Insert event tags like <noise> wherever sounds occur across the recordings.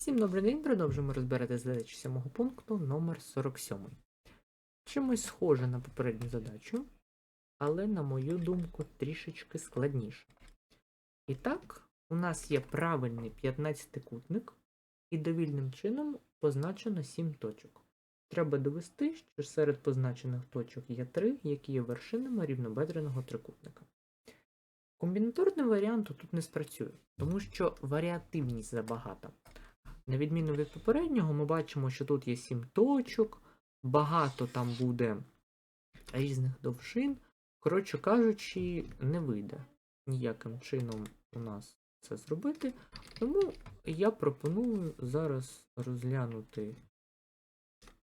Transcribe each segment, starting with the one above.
Всім добрий день, продовжуємо розбирати задачі сьомого пункту номер 47. Чимось схоже на попередню задачу, але, на мою думку, трішечки складніше. І так, у нас є правильний 15-кутник, і довільним чином позначено 7 точок. Треба довести, що серед позначених точок є 3, які є вершинами рівнобедреного трикутника. Комбінаторний варіант тут не спрацює, тому що варіативність забагата. На відміну від попереднього, ми бачимо, що тут є 7 точок, багато там буде різних довжин. Коротше кажучи, не вийде ніяким чином у нас це зробити. Тому я пропоную зараз розглянути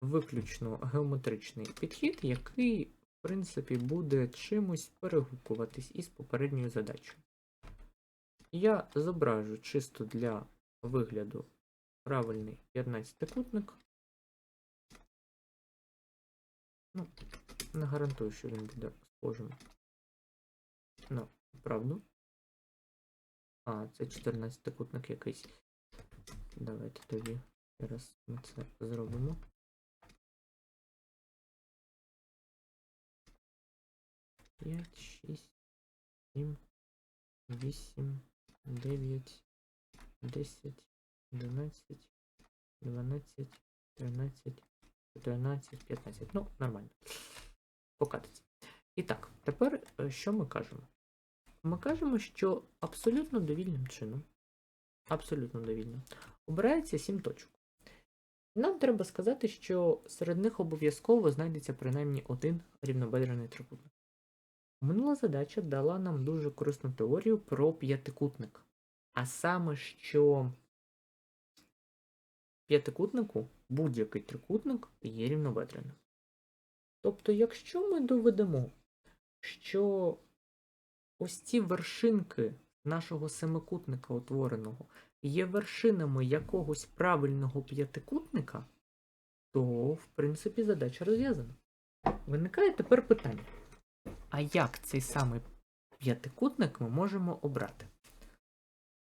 виключно геометричний підхід, який, в принципі, буде чимось перегукуватись із попередньою задачею. Я зображу чисто для вигляду правильний 15-кутник. Ну, не гарантую, що він буде схожим. Ну, правду. А, це 14-кутник якийсь. Давайте тоді зараз ми це зробимо. П'ять, шість, сім, вісім, дев'ять, десять, 11, 12, 13, 14, 15. Ну, нормально. Покатиться. І так, тепер е, що ми кажемо? Ми кажемо, що абсолютно довільним чином, абсолютно довільно, обирається 7 точок. Нам треба сказати, що серед них обов'язково знайдеться принаймні один рівнобедрений трикутник. Минула задача дала нам дуже корисну теорію про п'ятикутник. А саме, що п'ятикутнику будь-який трикутник є рівнобедреним. Тобто, якщо ми доведемо, що ось ці вершинки нашого семикутника утвореного є вершинами якогось правильного п'ятикутника, то, в принципі, задача розв'язана. Виникає тепер питання: а як цей самий п'ятикутник ми можемо обрати?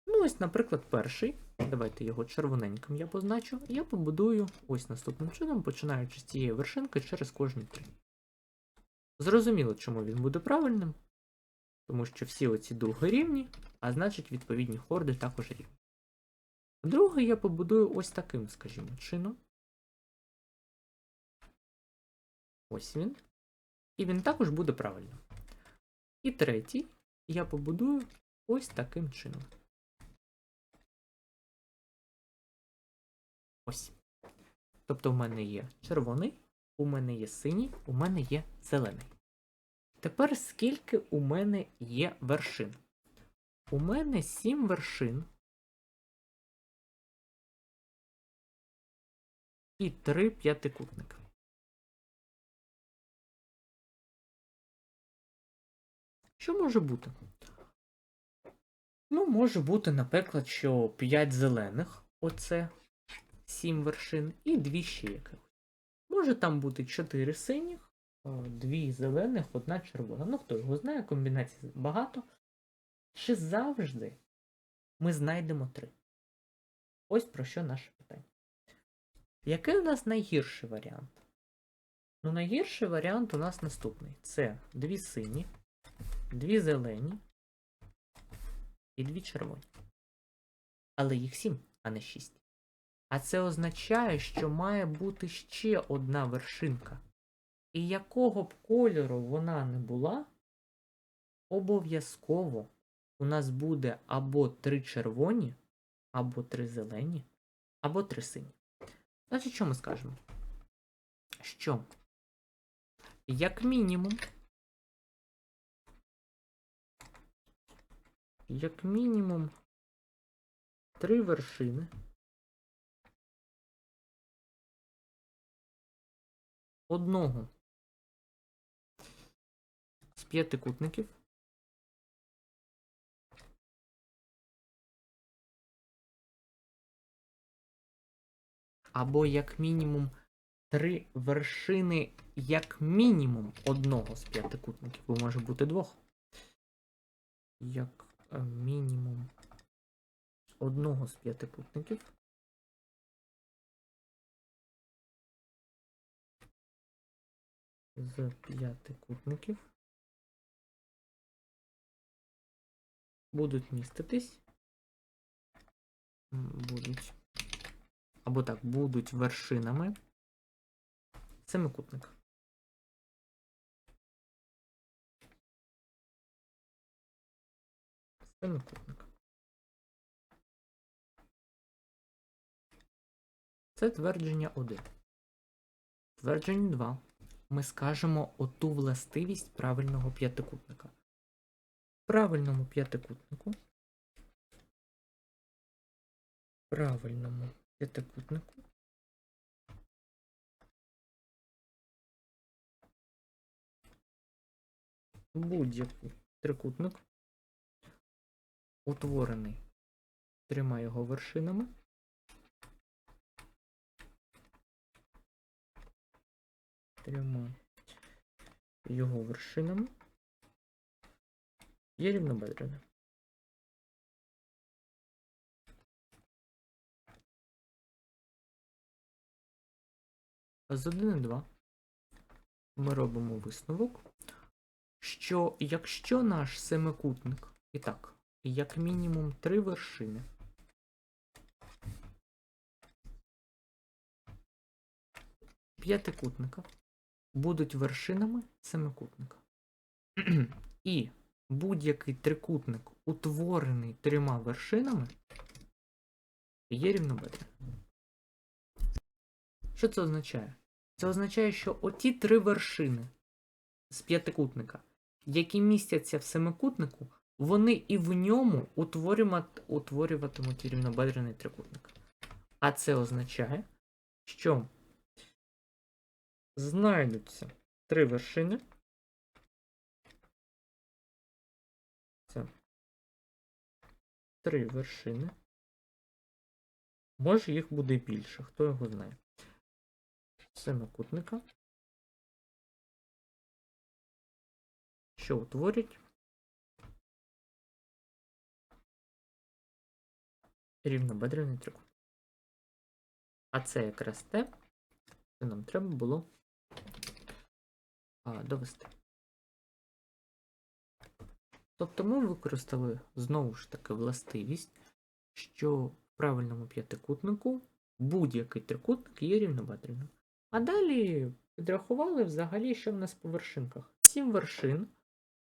Ну, ось, наприклад, перший. Давайте його червоненьким я позначу. Я побудую ось наступним чином, починаючи з цієї вершинки через кожні три. Зрозуміло, чому він буде правильним. Тому що всі оці дуги рівні, а значить відповідні хорди також рівні. Другий я побудую ось таким, скажімо, чином. Ось він. І він також буде правильним. І третій я побудую ось таким чином. Ось. Тобто в мене є червоний, у мене є синій, у мене є зелений. Тепер скільки у мене є вершин? У мене 7 вершин. І 3 п'ятикутника. Що може бути? Ну, може бути, наприклад, що 5 зелених. Оце 7 вершин і 2 ще якихось. Може там бути 4 синіх, 2 зелених, одна червона. Ну, хто його знає, комбінацій багато. Чи завжди ми знайдемо 3? Ось про що наше питання. Який у нас найгірший варіант? Ну, найгірший варіант у нас наступний: це 2 сині, 2 зелені і 2 червоні. Але їх 7, а не 6. А це означає, що має бути ще одна вершинка. І якого б кольору вона не була, обов'язково у нас буде або три червоні, або три зелені, або три сині. Значить, що ми скажемо? Що, як мінімум, як мінімум, три вершини. Одного з п'ятикутників або як мінімум три вершини як мінімум одного з п'ятикутників, бо може бути двох. Як мінімум одного з п'ятикутників. З п'ятикутників будуть міститись. Будуть. Або так, будуть вершинами семикутника. Семикутника. Це твердження 1. Твердження 2. Ми скажемо оту властивість правильного п'ятикутника. Правильному п'ятикутнику. Правильному п'ятикутнику. Будь-який трикутник, утворений трьома його вершинами. Трьома його вершинами є рівнобедрене. З 1 і 2 ми робимо висновок, що якщо наш семикутник, і так, як мінімум три вершини, п'ятикутника будуть вершинами семикутника. <clears throat> І будь-який трикутник, утворений трьома вершинами, є рівнобедреним. Що це означає? Це означає, що оті три вершини з п'ятикутника, які містяться в семикутнику, вони і в ньому утворюватимуть рівнобедрений трикутник. А це означає, що знайдуться три вершини. Це три вершини. Може їх буде більше, хто його знає. Семикутника. Що утворять рівнобедрений трикутник. А це якраз те, що нам треба було довести. Тобто ми використали знову ж таки властивість, що в правильному п'ятикутнику будь-який трикутник є рівнобедреним. А далі підрахували взагалі, що в нас по вершинках. 7 вершин.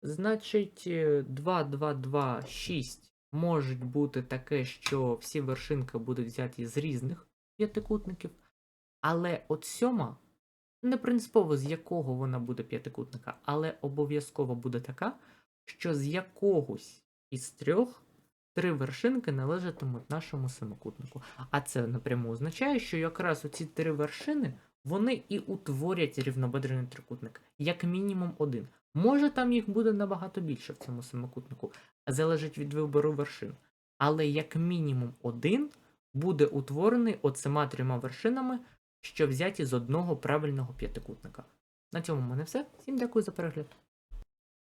Значить, е, 2, 2, 2, 6 можуть бути таке, що всі вершинки будуть взяті з різних п'ятикутників. Але от сьома не принципово з якого вона буде п'ятикутника, але обов'язково буде така, що з якогось із трьох три вершинки належатимуть нашому семикутнику. А це напряму означає, що якраз оці три вершини вони і утворять рівнобедрений трикутник, як мінімум один. Може там їх буде набагато більше в цьому семикутнику, залежить від вибору вершин. Але як мінімум один буде утворений оцима трьома вершинами, що взяті з одного правильного п'ятикутника. На цьому в мене все. Всім дякую за перегляд.